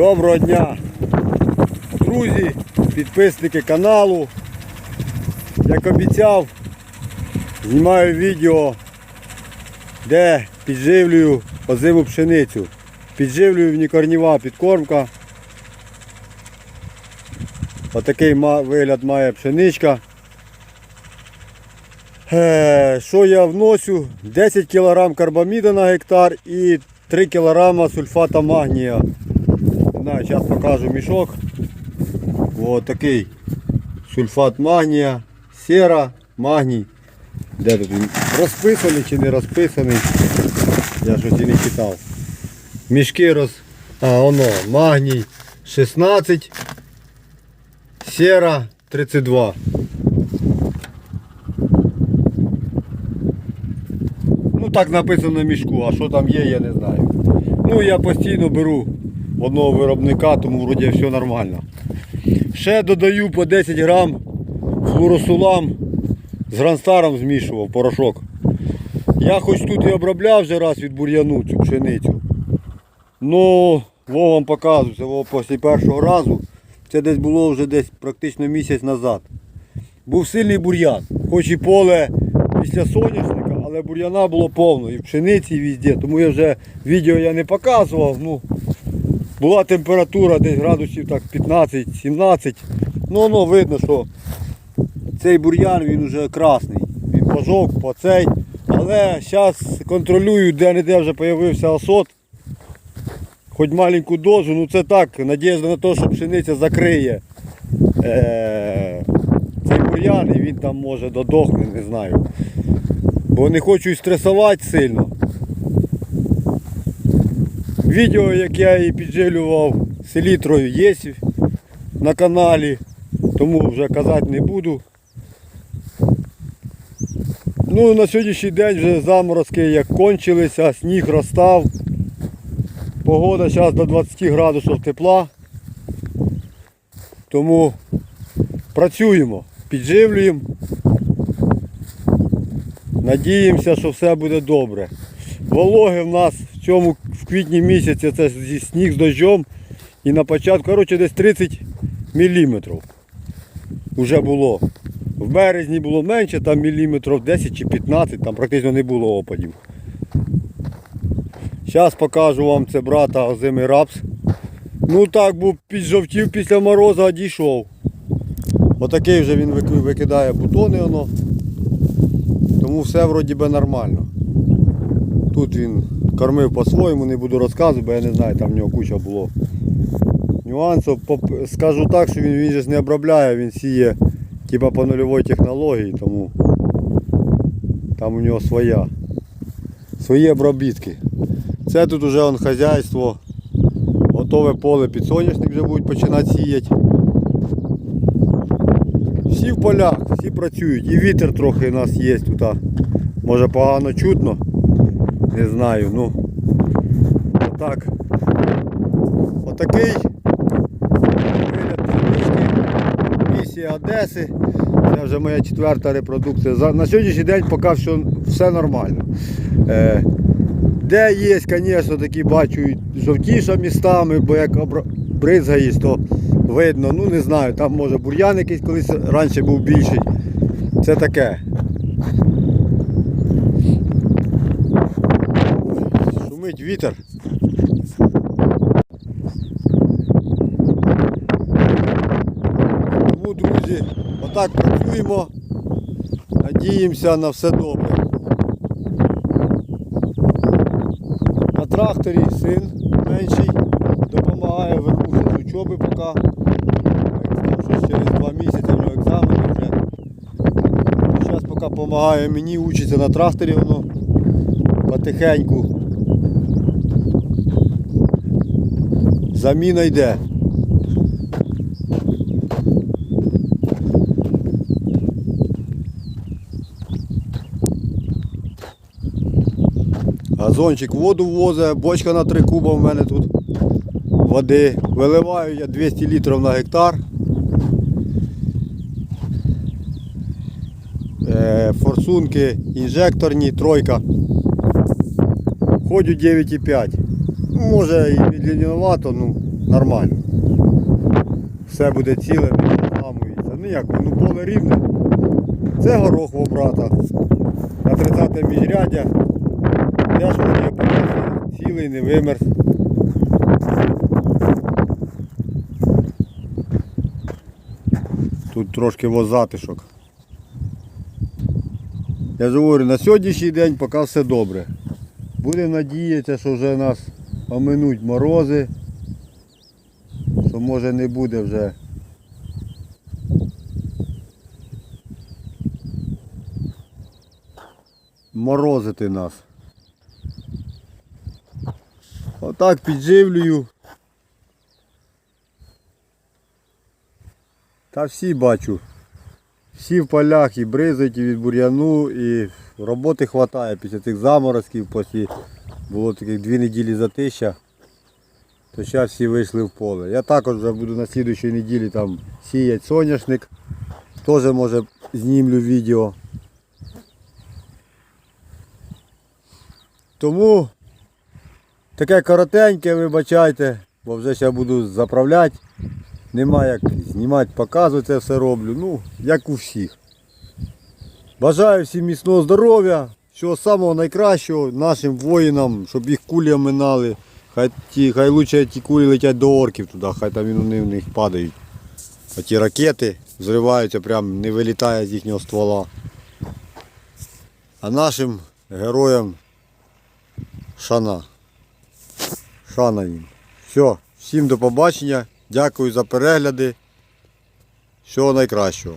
Доброго дня, друзі, підписники каналу. Як обіцяв, знімаю відео, де підживлюю озиму пшеницю. Підживлюю в нікорніва підкормка. Отакий вигляд має пшеничка. Е, Що я вносю? 10 кг карбаміда на гектар і 3 кг сульфата магнія. Не знаю, зараз покажу мішок. Ось такий сульфат магнія, сера, магній. Де тут він? Розписаний чи не розписаний? Я щось і не читав. Мішки роз... А, воно, магній 16, сера 32. Ну так написано на мішку, а що там є, я не знаю. Ну я постійно беру одного виробника, тому вроді все нормально. Ще додаю по 10 грам флуросулам з гранстаром змішував порошок. Я хоч тут і обробляв вже раз від бур'яну цю пшеницю. Ну, во вам показую, це після першого разу. Це десь було вже десь практично місяць назад. Був сильний бур'ян. Хоч і поле після соняшника, але бур'яна було повно. І пшениці, і везде. Тому я вже відео я не показував. Ну, була температура десь градусів так 15-17. Ну воно видно, що цей бур'ян він вже красний. Він пожовк, по цей. Але зараз контролюю, де-не-де вже з'явився осот. Хоч маленьку дозу, ну це так, надіжда на те, що пшениця закриє е- цей бур'ян і він там може додохне, не знаю. Бо не хочу і стресувати сильно. Відео, як я її піджилював селітрою, є на каналі, тому вже казати не буду. Ну, на сьогоднішній день вже заморозки як кончилися, сніг розстав. Погода зараз до 20 градусів тепла. Тому працюємо, підживлюємо. Надіємося, що все буде добре. Вологи в нас в цьому в квітні місяці це зі сніг з дощом. І на початку, коротше, десь 30 мм вже було. В березні було менше, там міліметрів 10 чи 15, там практично не було опадів. Зараз покажу вам це брата озимий рапс. Ну так, був піджовтів після морозу, а дійшов. Отакий вже він викидає бутони воно. Тому все вроді би нормально. Тут він кормив по-своєму, не буду розказувати, бо я не знаю, там в нього куча було нюансів. Скажу так, що він, він же ж не обробляє, він сіє типа по нульовій технології, тому там у нього своя. Свої обробітки. Це тут уже он хазяйство. Готове поле під соняшник вже будуть починати сіяти. Всі в полях, всі працюють. І вітер трохи у нас є тут. Може погано чутно. Не знаю, ну. Отак. Отакий вигляд. Місія Одеси. Це вже моя четверта репродукція. На сьогоднішній день поки все, все нормально. Е, де є, звісно, такі бачу жовтіша містами, бо як бризгаєш, то видно, ну не знаю, там може бур'ян якийсь колись раніше був більший. Це таке. Шумить вітер. Тому, друзі, отак працюємо. Надіємося на все добре. На тракторі син менший допомагає, вернувся з учоби поки. Як сказав, що через два місяці в нього екзамени вже. Зараз поки допомагає мені, учиться на тракторі воно потихеньку. Заміна йде. Газончик воду возить, бочка на 3 куба в мене тут води. Виливаю я 200 літрів на гектар. Е, Форсунки інжекторні, тройка. Ходю 9,5. Може і длинновато, ну нормально. Все буде ціле, не переламується. Ну як, ну поле рівне. Це горох в брата. На 30 міжряддя. Теж вроді опинився цілий, не вимерз. Тут трошки возатишок. Я ж говорю, на сьогоднішній день поки все добре. Будемо надіятися, що вже нас оминуть морози, що може не буде вже. Морозити нас. Отак підживлюю. Та всі бачу. Всі в полях і бризають і від бур'яну, і роботи вистачає після цих заморозків, після було таких дві неділі затища, то зараз всі вийшли в поле. Я також вже буду на слідуючій неділі там сіяти соняшник. Теж може знімлю відео. Тому таке коротеньке, вибачайте, бо вже зараз буду заправляти. Нема як знімати, показувати це все роблю. Ну, як у всіх. Бажаю всім міцного здоров'я, всього самого найкращого нашим воїнам, щоб їх кулі оминали. Хай, ті, хай лучше ті кулі летять до орків туди, хай там вони в них падають. А ті ракети зриваються, прям не вилітає з їхнього ствола. А нашим героям шана. Шана їм. Все, всім до побачення. Дякую за перегляди. Всього найкращого.